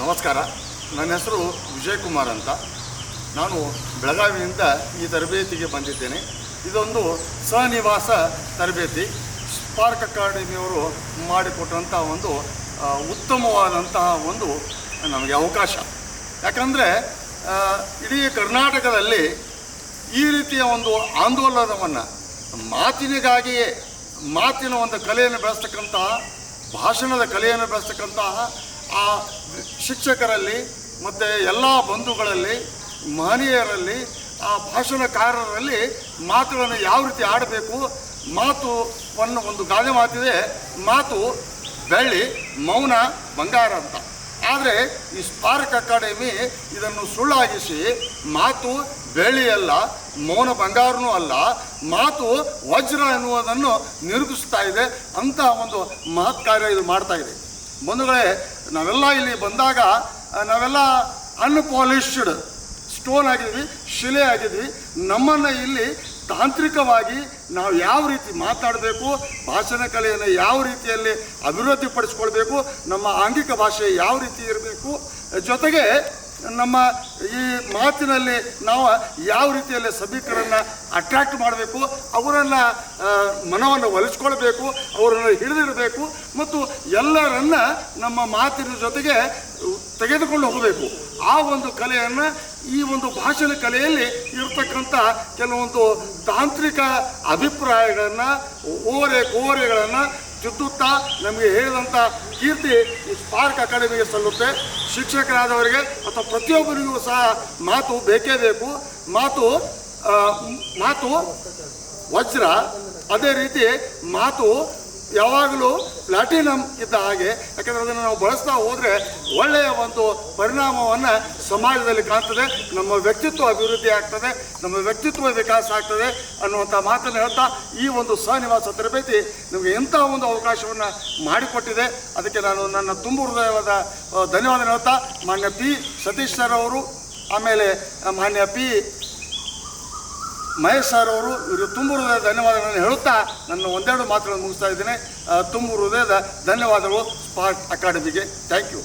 ನಮಸ್ಕಾರ. ನನ್ನ ಹೆಸರು ವಿಜಯ್ ಕುಮಾರ್ ಅಂತ. ನಾನು ಬೆಳಗಾವಿಯಿಂದ ಈ ತರಬೇತಿಗೆ ಬಂದಿದ್ದೇನೆ. ಇದೊಂದು ಸಹನಿವಾಸ ತರಬೇತಿ. ಸ್ಪಾರ್ಕ್ ಅಕಾಡೆಮಿಯವರು ಮಾಡಿಕೊಟ್ಟಂಥ ಒಂದು ಉತ್ತಮವಾದಂತಹ ಒಂದು ನಮಗೆ ಅವಕಾಶ. ಯಾಕಂದರೆ ಇಡೀ ಕರ್ನಾಟಕದಲ್ಲಿ ಈ ರೀತಿಯ ಒಂದು ಆಂದೋಲನವನ್ನು ಮಾತಿನಿಗಾಗಿಯೇ, ಮಾತಿನ ಒಂದು ಕಲೆಯನ್ನು ಬೆಳೆಸ್ತಕ್ಕಂತಹ, ಭಾಷಣದ ಕಲೆಯನ್ನು ಬೆಳೆಸ್ತಕ್ಕಂತಹ ಆ ಶಿಕ್ಷಕರಲ್ಲಿ ಮತ್ತು ಎಲ್ಲ ಬಂಧುಗಳಲ್ಲಿ, ಮಹನೀಯರಲ್ಲಿ, ಆ ಭಾಷಣಕಾರರಲ್ಲಿ ಮಾತುಗಳನ್ನು ಯಾವ ರೀತಿ ಆಡಬೇಕು, ಮಾತು ಒಂದು ಗಾದೆ ಮಾತಿದೆ. ಮಾತು ಬೆಳ್ಳಿ, ಮೌನ, ಬಂಗಾರ ಅಂತ. ಆದರೆ ಈ ಸ್ಪಾರ್ಕ್ ಅಕಾಡೆಮಿ ಇದನ್ನು ಸುಳ್ಳಾಗಿಸಿ ಮಾತು ಬೆಳ್ಳಿಯಲ್ಲ ಮೌನ ಬಂಗಾರನೂ ಅಲ್ಲ, ಮಾತು ವಜ್ರ ಎನ್ನುವುದನ್ನು ನಿರೂಪಿಸ್ತಾ ಇದೆ. ಅಂತ ಒಂದು ಮಹತ್ ಕಾರ್ಯ ಇದು ಮಾಡ್ತಾ ಇದೆ. ಬಂಧುಗಳೇ, ನಾವೆಲ್ಲ ಇಲ್ಲಿ ಬಂದಾಗ ನಾವೆಲ್ಲ ಅನ್ಪಾಲಿಶ್ಡ್ ಸ್ಟೋನ್ ಆಗಿದ್ವಿ, ಶಿಲೆ ಆಗಿದ್ವಿ. ನಮ್ಮನ್ನು ಇಲ್ಲಿ ತಾಂತ್ರಿಕವಾಗಿ ನಾವು ಯಾವ ರೀತಿ ಮಾತಾಡಬೇಕು, ಭಾಷಣ ಕಲೆಯನ್ನು ಯಾವ ರೀತಿಯಲ್ಲಿ ಅಭಿವೃದ್ಧಿಪಡಿಸ್ಕೊಳ್ಬೇಕು, ನಮ್ಮ ಆಂಗಿಕ ಭಾಷೆ ಯಾವ ರೀತಿ ಇರಬೇಕು, ಜೊತೆಗೆ ನಮ್ಮ ಈ ಮಾತಿನಲ್ಲಿ ನಾವು ಯಾವ ರೀತಿಯಲ್ಲಿ ಸಭಿಕರನ್ನು ಅಟ್ರಾಕ್ಟ್ ಮಾಡಬೇಕು, ಅವರನ್ನು ಮನವನ್ನು ಒಲಿಸ್ಕೊಳ್ಬೇಕು, ಅವರನ್ನು ಹಿಡಿದಿಡಬೇಕು ಮತ್ತು ಎಲ್ಲರನ್ನ ನಮ್ಮ ಮಾತಿನ ಜೊತೆಗೆ ತೆಗೆದುಕೊಂಡು ಹೋಗಬೇಕು. ಆ ಒಂದು ಕಲೆಯನ್ನು ಈ ಒಂದು ಭಾಷಣ ಕಲೆಯಲ್ಲಿ ಇರತಕ್ಕಂಥ ಕೆಲವೊಂದು ತಾಂತ್ರಿಕ ಅಭಿಪ್ರಾಯಗಳನ್ನು, ಓರೆ ಕೋರೆಗಳನ್ನು ತಿದ್ದುತ್ತಾ ನಮಗೆ ಹೇಳಿದಂಥ ಕೀರ್ತಿ ಈ ಸ್ಪಾರ್ಕ್ ಅಕಾಡೆಮಿಗೆ ಸಲ್ಲುತ್ತೆ. ಶಿಕ್ಷಕರಾದವರಿಗೆ ಅಥವಾ ಪ್ರತಿಯೊಬ್ಬರಿಗೂ ಸಹ ಮಾತು ಬೇಕೇ ಬೇಕು. ಮಾತು ಮಾತು ವಜ್ರ. ಅದೇ ರೀತಿ ಮಾತು ಯಾವಾಗಲೂ ಪ್ಲಾಟಿನಮ್ ಇದ್ದ ಹಾಗೆ, ಯಾಕಂದರೆ ಅದನ್ನು ನಾವು ಬಳಸ್ತಾ ಹೋದರೆ ಒಳ್ಳೆಯ ಒಂದು ಪರಿಣಾಮವನ್ನು ಸಮಾಜದಲ್ಲಿ ಕಾಣ್ತದೆ, ನಮ್ಮ ವ್ಯಕ್ತಿತ್ವ ಅಭಿವೃದ್ಧಿ ಆಗ್ತದೆ, ನಮ್ಮ ವ್ಯಕ್ತಿತ್ವ ವಿಕಾಸ ಆಗ್ತದೆ ಅನ್ನುವಂಥ ಮಾತನ್ನು ಹೇಳ್ತಾ ಈ ಒಂದು ಸಹನಿವಾಸ ತರಬೇತಿ ನಮಗೆ ಇಂಥ ಒಂದು ಅವಕಾಶವನ್ನು ಮಾಡಿಕೊಟ್ಟಿದೆ. ಅದಕ್ಕೆ ನಾನು ನನ್ನ ತುಂಬ ಹೃದಯವಾದ ಧನ್ಯವಾದ ಹೇಳ್ತಾ, ಮಾನ್ಯ ಪಿ ಸತೀಶ್ ಸರ್ ಅವರು, ಆಮೇಲೆ ಮಾನ್ಯ ಪಿ ಮಹೇಶ್ ಸರ್ ಅವರು ಇವರು ತುಂಬ ಹೃದಯದ ಧನ್ಯವಾದಗಳನ್ನು ಹೇಳುತ್ತಾ ನನ್ನ ಒಂದೆರಡು ಮಾತುಗಳನ್ನು ಮುಗಿಸ್ತಾ ಇದ್ದೇನೆ. ತುಂಬ ಹೃದಯದ ಧನ್ಯವಾದಗಳು ಸ್ಪಾರ್ಟ್ ಅಕಾಡೆಮಿಗೆ. Thank you.